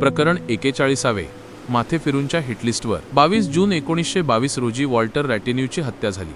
प्रकरण एकेचाळीसावे. माथे फिरूनच्या हिटलिस्टवर. बावीस जून एकोणीसशे बावीस रोजी वॉल्टर रॅटेन्यूची हत्या झाली.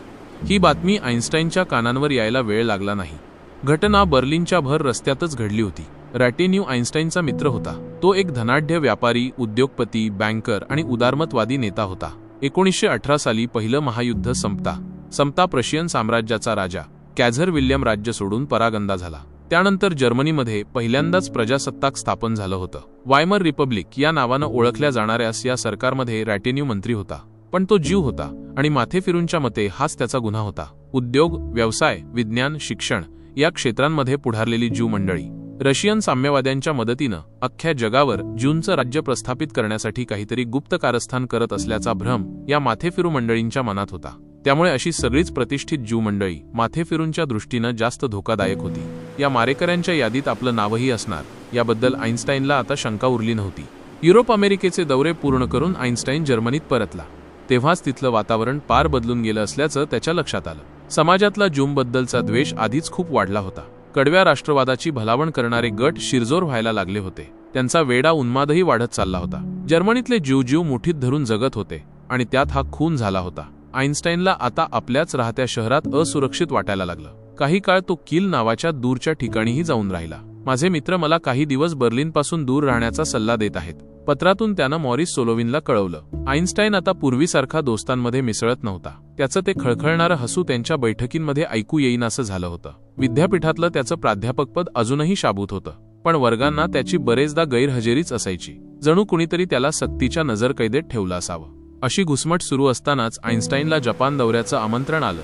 ही बातमी आईन्स्टाईनच्या कानांवर यायला वेळ लागला नाही. घटना बर्लिनच्या भर रस्त्यातच घडली होती. रॅटेन्यू आईन्स्टाईनचा मित्र होता. तो एक धनाढ्य व्यापारी उद्योगपती बँकर आणि उदारमतवादी नेता होता. एकोणीसशे अठरा साली पहिलं महायुद्ध संपता. संपता प्रशियन साम्राज्याचा राजा. कॅझर विल्यम राज्य सोडून परागंदा झाला. त्यानंतर जर्मनीमध्ये पहिल्यांदाच प्रजासत्ताक स्थापन झालं होतं. वायमर रिपब्लिक या नावानं ओळखल्या जाणाऱ्यास या सरकारमध्ये रॅटेन्यू मंत्री होता. पण तो जीव होता आणि माथेफिरूंच्या मते हाच त्याचा गुन्हा होता. उद्योग व्यवसाय विज्ञान शिक्षण या क्षेत्रांमध्ये पुढारलेली ज्यू मंडळी. रशियन साम्यवाद्यांच्या मदतीनं अख्ख्या जगावर ज्यूंचं राज्य प्रस्थापित करण्यासाठी काहीतरी गुप्त कारस्थान करत असल्याचा भ्रम या माथेफिरू मंडळींच्या मनात होता. त्यामुळे अशी सगळीच प्रतिष्ठित ज्यू मंडळी माथेफिरूंच्या दृष्टीनं जास्त धोकादायक होती. या मारेकऱ्यांच्या यादीत आपलं नावही असणार. याबद्दल आईन्स्टाईनला आता शंका उरली नव्हती. युरोप अमेरिकेचे दौरे पूर्ण करून आईन्स्टाईन जर्मनीत परतला. तेव्हाच तिथलं वातावरण पार बदलून गेलं असल्याचं त्याच्या लक्षात आलं. समाजातला जूमबद्दलचा द्वेष आधीच खूप वाढला होता. कडव्या राष्ट्रवादाची भलावण करणारे गट शिरजोर व्हायला लागले होते. त्यांचा वेडा उन्मादही वाढत चालला होता. जर्मनीतले जीव जीव मुठीत धरून जगत होते आणि त्यात हा खून झाला होता. आईन्स्टाईनला आता आपल्याच राहत्या शहरात असुरक्षित वाटायला लागलं. काही काळ तो किल नावाच्या दूरच्या ठिकाणीही जाऊन राहिला. माझे मित्र मला काही दिवस बर्लिनपासून दूर राहण्याचा सल्ला देत आहेत. पत्रातून त्यानं मॉरिस सोलोविनला कळवलं. आईन्स्टाईन आता पूर्वीसारखा दोस्तांमध्ये मिसळत नव्हता. त्याचं ते खळखळणारं हसू त्यांच्या बैठकींमध्ये ऐकू येईन असं झालं होतं. विद्यापीठातलं त्याचं प्राध्यापकपद अजूनही शाबूत होतं. पण वर्गांना त्याची बरेचदा गैरहजेरीच असायची. जणू कुणीतरी त्याला सक्तीच्या नजरकैदेत ठेवलं असावं. अशी घुसमट सुरू असतानाच आईन्स्टाईनला जपान दौऱ्याचं आमंत्रण आलं.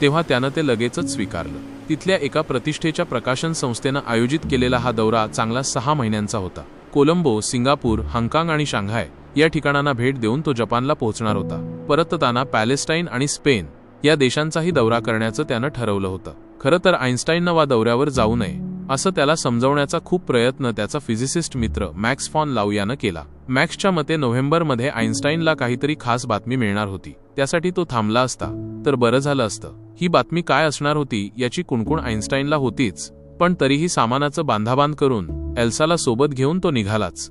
तेव्हा त्यानं ते लगेचच स्वीकारलं. तिथल्या एका प्रतिष्ठेच्या प्रकाशन संस्थेनं आयोजित केलेला हा दौरा चांगला सहा महिन्यांचा होता. कोलंबो सिंगापूर हाँगकाँग आणि शांघाय या ठिकाणांना भेट देऊन तो जपानला पोहोचणार होता. परतताना पॅलेस्टाईन आणि स्पेन या देशांचाही दौरा करण्याचं त्यानं ठरवलं होतं. खरं तर आईन्स्टाईननं वा दौऱ्यावर जाऊ नये असं त्याला समजवण्याचा खूप प्रयत्न त्याचा फिजिसिस्ट मित्र मॅक्स फॉन लाऊ यानं केला. मॅक्सच्या मते नोव्हेंबरमध्ये आईन्स्टाईनला काहीतरी खास बातमी मिळणार होती. त्यासाठी तो थांबला असता. तर बरं झालं असतं. ही बातमी काय असणार होती याची कुणकुण आईन्स्टाईनला होतीच. पण तरीही सामानाचं बांधाबांध करून एल्साला सोबत घेऊन तो निघालाच.